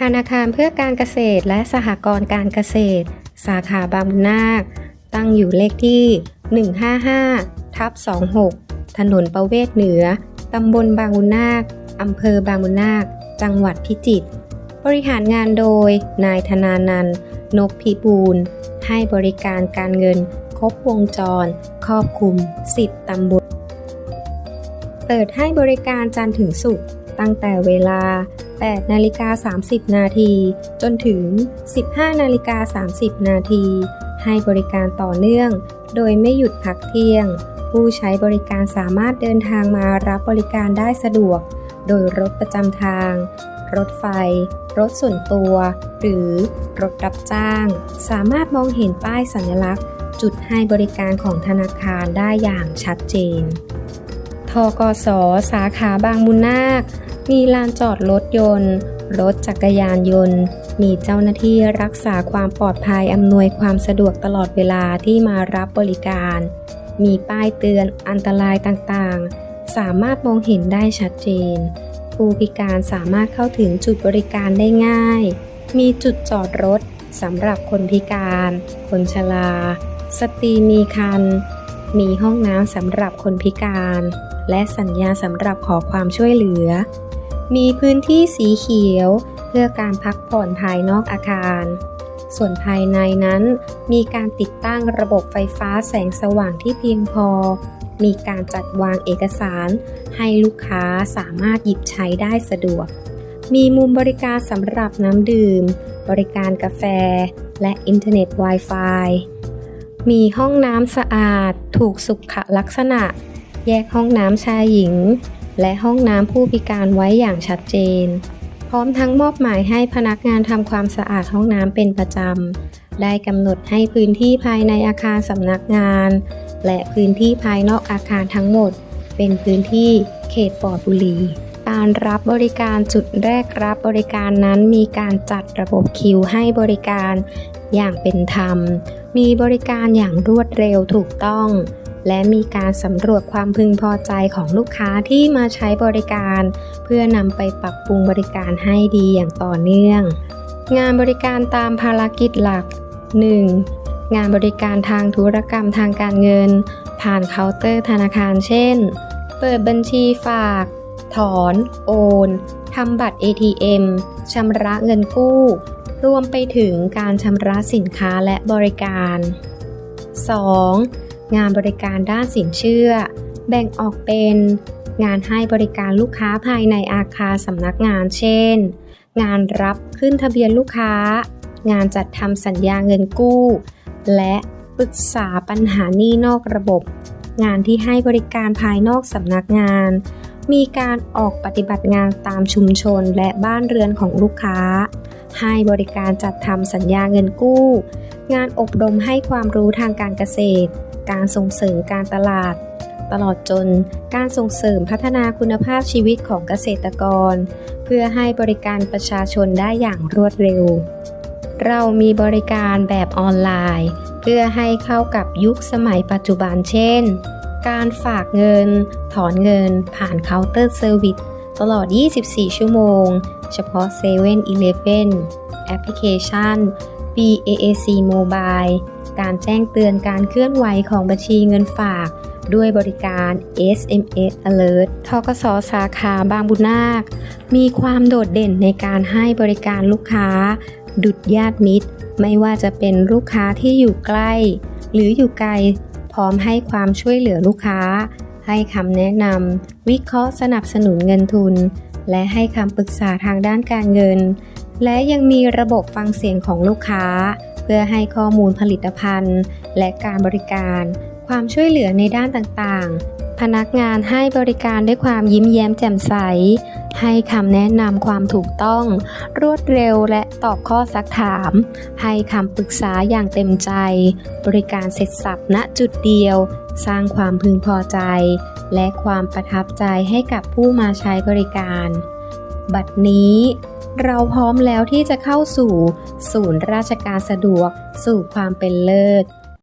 ธนาคารเพื่อการเกษตรและสหกรณ์การเกษตร สาขาบางบุนาค ตั้งอยู่เลขที่ 155 ทับ 26 ถนนประเวศเหนือ ตำบลบางบุญนาค อำเภอบางบุญนาค จังหวัดพิจิตร บริหารงานโดย นายธนานันท์นกพิบูล ให้บริการการเงินครบวงจร ครอบคลุม 10 ตำบล เปิดให้บริการจันทร์ถึงศุกร์ ตั้งแต่เวลา 8 นาฬิกา 30 นาที จนถึง 15 นาฬิกา 30 นาที ให้บริการต่อเนื่อง โดยไม่หยุดพักเที่ยง ผู้ใช้บริการสามารถเดินทางมารับบริการได้สะดวก โดยรถประจำทาง รถไฟ รถส่วนตัว หรือรถรับจ้าง สามารถมองเห็นป้ายสัญลักษณ์ จุดให้บริการของธนาคารได้อย่างชัดเจนทกส สาขาบางมุนนาค มีลานจอดรถยนต์ รถจักรยานยนต์ มีเจ้าหน้าที่รักษาความปลอดภัยอำนวยความสะดวกตลอดเวลาที่มารับบริการ มีป้ายเตือนอันตรายต่างๆ สามารถมองเห็นได้ชัดเจน ผู้พิการสามารถเข้าถึงจุดบริการได้ง่าย มีจุดจอดรถสำหรับคนพิการ คนชรา สตรีมีครรภ์มีห้องน้ำสำหรับคนพิการ และสัญญาสำหรับขอความช่วยเหลือ มีพื้นที่สีเขียว เพื่อการพักผ่อนภายนอกอาคาร ส่วนภายในนั้น มีการติดตั้งระบบไฟฟ้าแสงสว่างที่เพียงพอ มีการจัดวางเอกสาร ให้ลูกค้าสามารถหยิบใช้ได้สะดวก มีมุมบริการสำหรับน้ำดื่ม บริการกาแฟ และอินเทอร์เน็ต Wi-Fi มีห้องน้ำสะอาด ถูกสุขลักษณะ แยกห้องน้ำชายหญิง และห้องน้ำผู้พิการไว้อย่างชัดเจน พร้อมทั้งมอบหมายให้พนักงานทำความสะอาดห้องน้ำเป็นประจำ ได้กำหนดให้พื้นที่ภายในอาคารสำนักงาน และพื้นที่ภายนอกอาคารทั้งหมด เป็นพื้นที่เขตปลอดบุหรี่การรับบริการจุดแรกรับบริการนั้นมีการจัดระบบคิวให้บริการอย่างเป็นธรรม มีบริการอย่างรวดเร็วถูกต้อง และมีการสำรวจความพึงพอใจของลูกค้าที่มาใช้บริการ เพื่อนำไปปรับปรุงบริการให้ดีอย่างต่อเนื่อง งานบริการตามภารกิจหลัก 1. งานบริการทางธุรกรรมทางการเงิน ผ่านเคาน์เตอร์ธนาคารเช่น เปิดบัญชีฝาก ถอน โอนทำบัตร ATM ชำระเงินกู้ รวมไปถึงการชำระสินค้าและบริการ 2. งานบริการด้านสินเชื่อ แบ่งออกเป็น งานให้บริการลูกค้าภายในอาคารสำนักงานเช่น งานรับขึ้นทะเบียนลูกค้า งานจัดทำสัญญาเงินกู้ และปรึกษาปัญหาหนี้นอกระบบ งานที่ให้บริการภายนอกสำนักงาน มีการออกปฏิบัติงานตามชุมชนและบ้านเรือนของลูกค้า ให้บริการจัดทำสัญญาเงินกู้ งานอบรมให้ความรู้ทางการเกษตร การส่งเสริมการตลาด ตลอดจนการส่งเสริมพัฒนาคุณภาพชีวิตของเกษตรกร เพื่อให้บริการประชาชนได้อย่างรวดเร็ว เรามีบริการแบบออนไลน์ เพื่อให้เข้ากับยุคสมัยปัจจุบันเช่น การฝากเงิน ถอนเงิน ผ่านเคาน์เตอร์เซอร์วิสตลอด 24 ชั่วโมง เฉพาะ7 e เ e ่ e อแอปพลิเคชัน BAAC Mobile การแจ้งเตือนการเคลื่อนไหวของบัญชีเงินฝาก ด้วยบริการ SMS Alert ทกสสาขาบางบุนาค มีความโดดเด่นในการให้บริการลูกค้า ดุดญาติมิตร ไม่ว่าจะเป็นลูกค้าที่อยู่ใกล้ หรืออยู่ไกล พร้อมให้ความช่วยเหลือลูกค้า ให้คำแนะนำวิเคราะห์สนับสนุนเงินทุน และให้คำปรึกษาทางด้านการเงิน และยังมีระบบฟังเสียงของลูกค้า เพื่อให้ข้อมูลผลิตภัณฑ์ และการบริการ ความช่วยเหลือในด้านต่างๆ พนักงานให้บริการด้วยความยิ้มแย้มแจ่มใส ให้คำแนะนำความถูกต้อง รวดเร็วและตอบข้อซักถาม ให้คำปรึกษาอย่างเต็มใจ บริการเสร็จสับณจุดเดียว สร้างความพึงพอใจ และความประทับใจให้กับผู้มาใช้บริการ บัดนี้ เราพร้อมแล้วที่จะเข้าสู่ศูนย์ราชการสะดวก สู่ความเป็นเลิศ